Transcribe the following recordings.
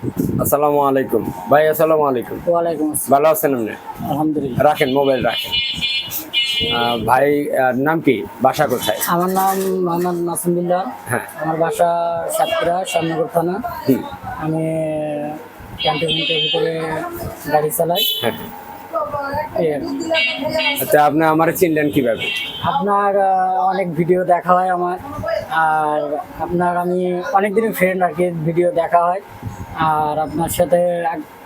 আসসালামু আলাইকুম। ভাই আসসালামু আলাইকুম। ওয়ালাইকুম আসসালাম। ভালো আছেন আপনি? আলহামদুলিল্লাহ। রাখেন মোবাইল রাখেন। ভাই নাম কি? বাসা কোথায়? আমার নাম মোহাম্মদ নাসিমুল্লাহ হ্যাঁ। আমার বাসা সাতপুরা শ্যামনগর থানা। আমি ক্যান্টনমেন্টের ভিতরে গাড়ি চালাই। হ্যাঁ। আর আচ্ছা আপনি আমার চিনলেন কীভাবে? আপনার অনেক ভিডিও দেখা হয় আমার। আর আপনার আমি অনেক দিনের ফ্রেন্ড আর কি ভিডিও দেখা হয়। আর আপনার সাথে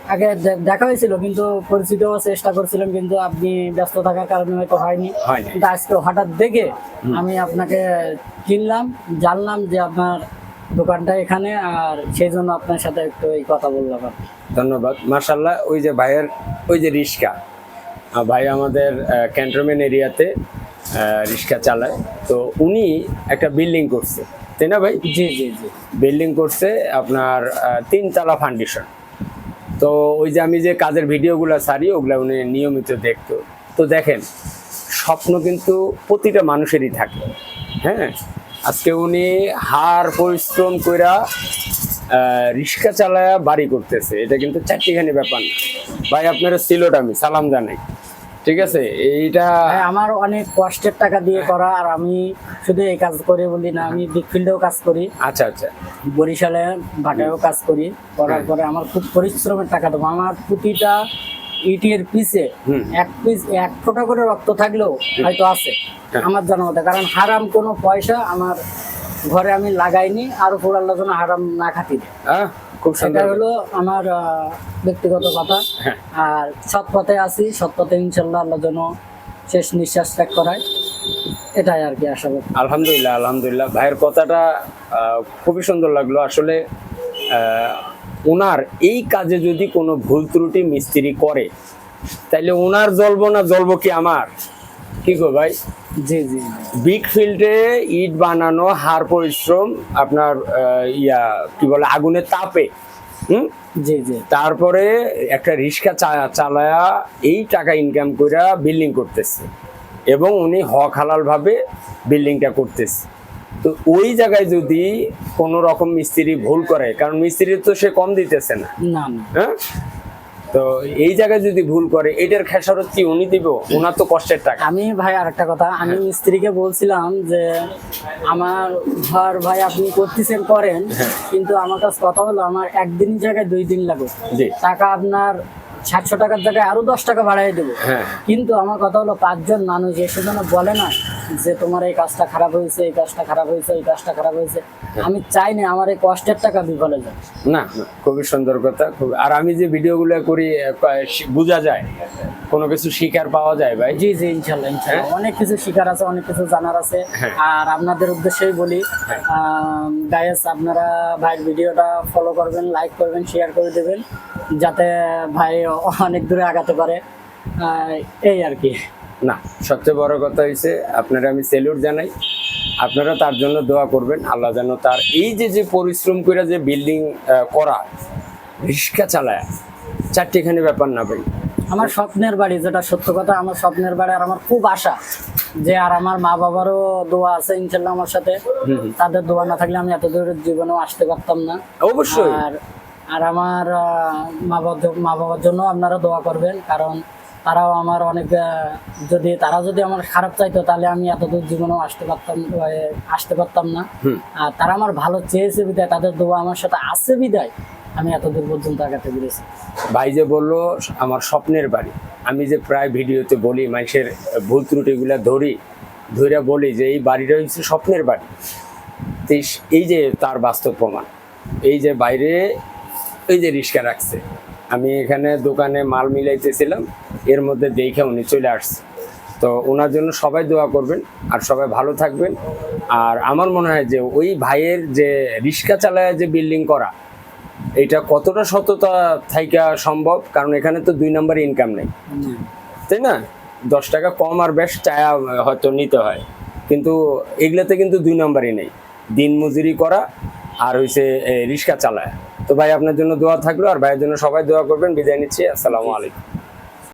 আগ- দেখা হয়েছিল কিন্তু পরিচিত হওয়ার চেষ্টা করছিলাম কিন্তু আপনি ব্যস্ত থাকার কারণে হয়তো হয়নি। কিন্তু আজকে হঠাৎ দেখে আমি আপনাকে কিনলাম জানলাম যে আপনার দোকানটা এখানে আর সেই জন্য আপনার সাথে একটু এই কথা বললাম ধন্যবাদ। মার্শাল্লাহ ওই যে ভাইয়ের ওই যে রিক্সা ভাই আমাদের ক্যান্টনমেন্ট এরিয়াতে রিক্সা চালায়। তো উনি একটা বিল্ডিং করছে। তাই না ভাই? জি জি জি। বিল্ডিং করছে আপনার তিনতলা ফাউন্ডেশন তো ওই যে আমি যে কাজের ভিডিওগুলো সারি ওগুলো উনি নিয়মিত দেখতো। তো দেখেন স্বপ্ন কিন্তু প্রতিটা মানুষেরই থাকে। হ্যাঁ? আজকে উনি হার পরিশ্রম কইরা রিক্সা চালায়া বাড়ি করতেছে। এটা কিন্তু চারটিখানি ব্যাপার না। ভাই আপনারা সিলোট আমি সালাম জানাই। ঠিক আছে? এইটা হ্যাঁ, আমার অনেক কষ্টের টাকা দিয়ে করা আর আমি শুধু এই কাজ করে বলি না আমি বিগ ফিল্ডেও কাজ করি। আচ্ছা আচ্ছা। বরিশালে ভাটায়ও কাজ করি। করার হ্যাঁ। পরে আমার খুব পরিশ্রমের টাকা দেবো। আমার প্রতিটা ইটের পিছে হুম। এক পিস এক ফোঁটা করে রক্ত থাকলেও হয়তো আছে হ্যাঁ। আমার জানা মতে। কারণ হারাম কোনো পয়সা আমার ঘরে আমি লাগাইনি আর উপর আল্লাহ যেন হারাম না খাতি দেয়। খুব সুন্দর হলো আমার ব্যক্তিগত কথা। হ্যাঁ। আর সৎ পথে আছি সৎ পথে ইনশাল্লাহ আল্লাহ যেন শেষ নিঃশ্বাস ত্যাগ করায়। এটাই আর কি আশা করি। আলহামদুলিল্লাহ আলহামদুলিল্লাহ। ভাইয়ের কথাটা আহ, খুবই সুন্দর লাগল। আসলে আহ, ওনার এই কাজে যদি কোনো ভুল ত্রুটি মিস্ত্রি করে তাইলে ওনার জ্বলবো না জ্বলবো কি আমার? কি গো ভাই? জি জি। বিগ ফিল্ডে ইট বানানো হার পরিশ্রম আপনার ইয়া কি বলে আগুনের তাপে হুম? জি জি। তারপরে একটা রিক্সা চালায়া এই টাকা ইনকাম করে বিল্ডিং করতেছে এবং উনি হক হালাল ভাবে বিল্ডিংটা করতেছে। তো ওই জায়গায় যদি কোনো রকম মিস্ত্রি ভুল করে কারণ মিস্ত্রি তো সে কম দিতেছে না। হ্যাঁ? তো এই জায়গায় যদি ভুল করে এটার খেসারত কি উনি দিব? ওনার তো কষ্টের টাকা। আমি ভাই আরেকটা কথা আমি স্ত্রীকে বলছিলাম যে আমার ঘর ভাই আপনি করতেছেন করেন কিন্তু আমার কাছে কথা হলো আমার একদিন জায়গায় দুই দিন লাগবে। জি। টাকা আপনার সাতশো টাকার জায়গায় আরও দশ টাকা বাড়াই দেবো। হ্যাঁ। কিন্তু আমার কথা হলো পাঁচজন মানুষ এসে যেন বলে না যে তোমার এই কাজটা খারাপ হয়েছে এই কাজটা খারাপ হয়েছে এই কাজটা খারাপ হয়েছে আমি চাই না আমার এই কষ্টের টাকা বিফলে যায় না খুবই সুন্দর কথা খুব আর আমি যে ভিডিওগুলো করি বোঝা যায় কোনো কিছু শিকার পাওয়া যায় ভাই? জি জি ইনশাল্লাহ ইনশাল্লাহ। অনেক কিছু শিকার আছে অনেক কিছু জানার আছে। হ্যাঁ। আর আপনাদের উদ্দেশ্যেই বলি গায়েস আপনারা ভাইয়ের ভিডিওটা ফলো করবেন লাইক করবেন শেয়ার করে দেবেন যাতে ভাই অনেক দূরে আগাতে পারে। এই আর কি। না সবচেয়ে বড় কথা হয়েছে আপনারা আমি সেলুট জানাই। আপনারা তার জন্য দোয়া করবেন আল্লাহ যেন তার এই যে যে পরিশ্রম করে যে বিল্ডিং করা রিক্সা চালায় চারটিখানি ব্যাপার না ভাই। আমার স্বপ্নের বাড়ি যেটা সত্য কথা আমার স্বপ্নের বাড়ি আর আমার খুব আশা যে আর আমার মা বাবারও দোয়া আছে ইনশাল্লাহ আমার সাথে। তাদের দোয়া না থাকলে আমি এত দূরের জীবনেও আসতে পারতাম না। অবশ্যই। আর আর আমার মা বাবা মা বাবার জন্য আপনারা দোয়া করবেন কারণ তারাও আমার অনেক যদি তারা যদি আমার খারাপ চাইতো তাহলে আমি এতদূর জীবনেও আসতে পারতাম আসতে পারতাম না। আর তারা আমার ভালো চেয়েছে বিদায় তাদের দোয়া আমার সাথে আছে বিদায় আমি এতদূর পর্যন্ত আগাতে পেরেছি। ভাই যে বলল আমার স্বপ্নের বাড়ি। আমি যে প্রায় ভিডিওতে বলি মানুষের ভুল ত্রুটিগুলা ধরি ধরে বলি যে এই বাড়িটা হচ্ছে স্বপ্নের বাড়ি। এই- এই যে তার বাস্তব প্রমাণ এই যে বাইরে এই যে রিক্সা রাখছে। আমি এখানে দোকানে মাল মিলাইতেছিলাম এর মধ্যে দেখে উনি চলে আসছে। তো ওনার জন্য সবাই দোয়া করবেন আর সবাই ভালো থাকবেন। আর আমার মনে হয় যে ওই ভাইয়ের যে রিক্সা চালায় যে বিল্ডিং করা, এটা কতটা সততা থাইকা সম্ভব? কারণ এখানে তো দুই নম্বর ইনকাম নেই। তাই না? দশ টাকা কম আর বেশ চায়া হয়তো নিতে হয়। কিন্তু এগুলাতে কিন্তু দুই নম্বরই নেই। দিন মজুরি করা আর হইছে রিক্সা চালায়। তো ভাই, আপনার জন্য দোয়া থাকল আর ভাইয়ের জন্য সবাই দোয়া করবেন। বিদায় নিচ্ছি। আসসালামু আলাইকুম।